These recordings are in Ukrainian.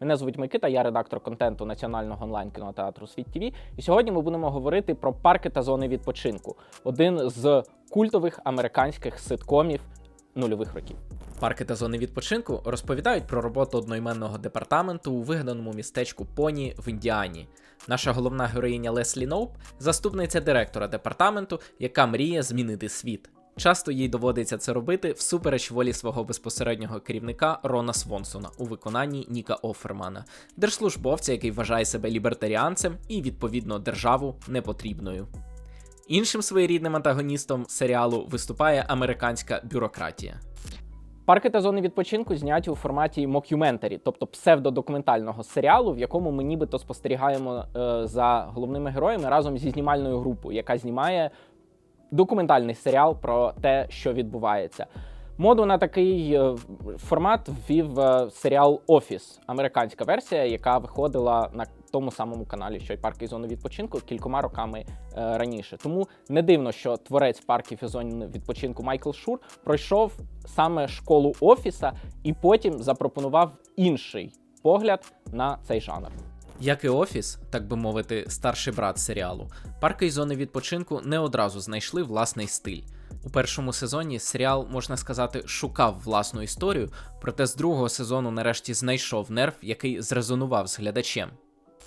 Мене звуть Микита, я редактор контенту національного онлайн кінотеатру Світ ТВ. І сьогодні ми будемо говорити про парки та зони відпочинку один з культових американських ситкомів нульових років. Парки та зони відпочинку розповідають про роботу одноіменного департаменту у вигаданому містечку Поні в Індіані. Наша головна героїня Леслі Ноуп заступниця директора департаменту, яка мріє змінити світ. Часто їй доводиться це робити всупереч волі свого безпосереднього керівника Рона Свонсона у виконанні Ніка Офермана, держслужбовця, який вважає себе лібертаріанцем і відповідно державу непотрібною. Іншим своєрідним антагоністом серіалу виступає американська бюрократія. Парки та зони відпочинку зняті у форматі мокюментарі, тобто псевдодокументального серіалу, в якому ми нібито спостерігаємо е, за головними героями разом зі знімальною групою, яка знімає документальний серіал про те, що відбувається. Моду на такий е, формат ввів е, серіал Офіс, американська версія, яка виходила на тому самому каналі, що й парки і зони відпочинку кількома роками е, раніше. Тому не дивно, що творець парків і зон відпочинку Майкл Шур пройшов саме школу офіса і потім запропонував інший погляд на цей жанр. Як і офіс, так би мовити, старший брат серіалу, парки і зони відпочинку не одразу знайшли власний стиль. У першому сезоні серіал, можна сказати, шукав власну історію, проте з другого сезону нарешті знайшов нерв, який зрезонував з глядачем.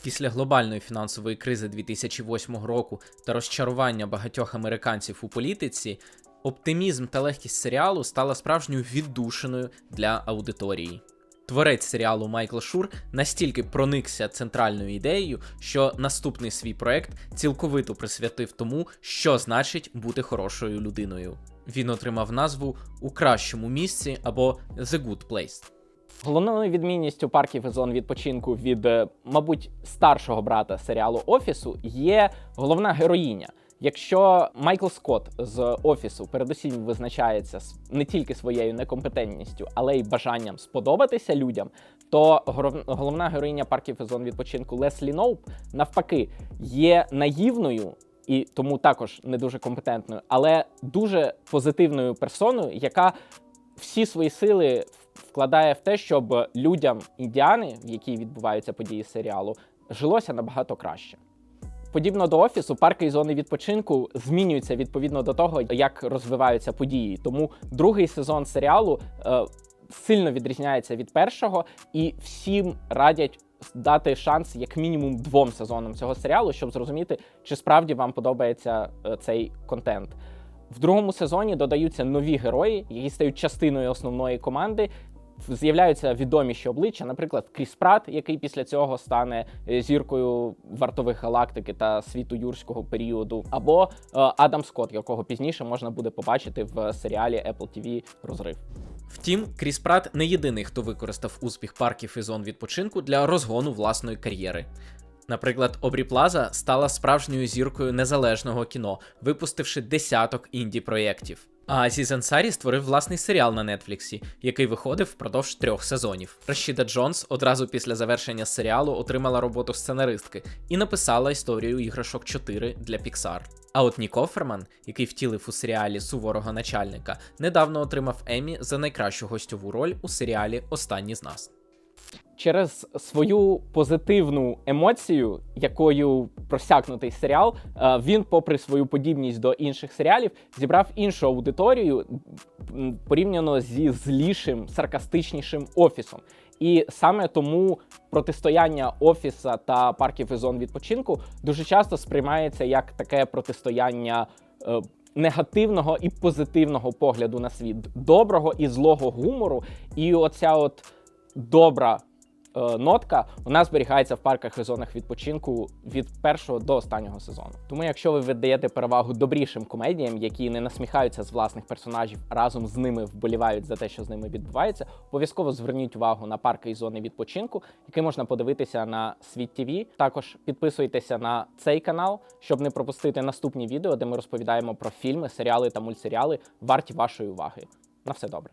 Після глобальної фінансової кризи 2008 року та розчарування багатьох американців у політиці, оптимізм та легкість серіалу стала справжньою віддушиною для аудиторії. Творець серіалу Майкл Шур настільки проникся центральною ідеєю, що наступний свій проект цілковито присвятив тому, що значить бути хорошою людиною. Він отримав назву у кращому місці або The Good Place. Головною відмінністю парків і зон відпочинку від, е, мабуть, старшого брата серіалу Офісу є головна героїня. Якщо Майкл Скотт з офісу передусім визначається не тільки своєю некомпетентністю, але й бажанням сподобатися людям, то головна героїня парків і зон відпочинку Леслі Ноуп навпаки є наївною і тому також не дуже компетентною, але дуже позитивною персоною, яка всі свої сили вкладає в те, щоб людям Індіани, в якій відбуваються події серіалу, жилося набагато краще. Подібно до офісу, парки і зони відпочинку змінюються відповідно до того, як розвиваються події. Тому другий сезон серіалу е, сильно відрізняється від першого, і всім радять дати шанс як мінімум двом сезонам цього серіалу, щоб зрозуміти, чи справді вам подобається е, цей контент. В другому сезоні додаються нові герої, які стають частиною основної команди. З'являються відоміші обличчя, наприклад, Кріс Прат, який після цього стане е, зіркою вартових галактики та світу юрського періоду, або е, Адам Скотт, якого пізніше можна буде побачити в серіалі Apple TV Розрив. Втім, Кріс Прат не єдиний, хто використав успіх парків і зон відпочинку для розгону власної кар'єри. Наприклад, Обрі Плаза стала справжньою зіркою незалежного кіно, випустивши десяток інді проєктів. А Азіз Ансарі створив власний серіал на Нетфліксі, який виходив впродовж трьох сезонів. Рашіда Джонс одразу після завершення серіалу отримала роботу сценаристки і написала історію іграшок 4 для Pixar. А от Нік Оферман, який втілив у серіалі суворого начальника, недавно отримав Емі за найкращу гостьову роль у серіалі Останні з нас. Через свою позитивну емоцію, якою просякнутий серіал, е, він, попри свою подібність до інших серіалів, зібрав іншу аудиторію порівняно зі злішим, саркастичнішим офісом. І саме тому протистояння офіса та парків і зон відпочинку дуже часто сприймається як таке протистояння. е, Негативного і позитивного погляду на світ, доброго і злого гумору, і оця от добра е, нотка вона зберігається в парках і зонах відпочинку від першого до останнього сезону. Тому, якщо ви віддаєте перевагу добрішим комедіям, які не насміхаються з власних персонажів, разом з ними вболівають за те, що з ними відбувається, обов'язково зверніть увагу на парки і зони відпочинку, які можна подивитися на світ ТВ. Також підписуйтеся на цей канал, щоб не пропустити наступні відео, де ми розповідаємо про фільми, серіали та мультсеріали, варті вашої уваги. На все добре.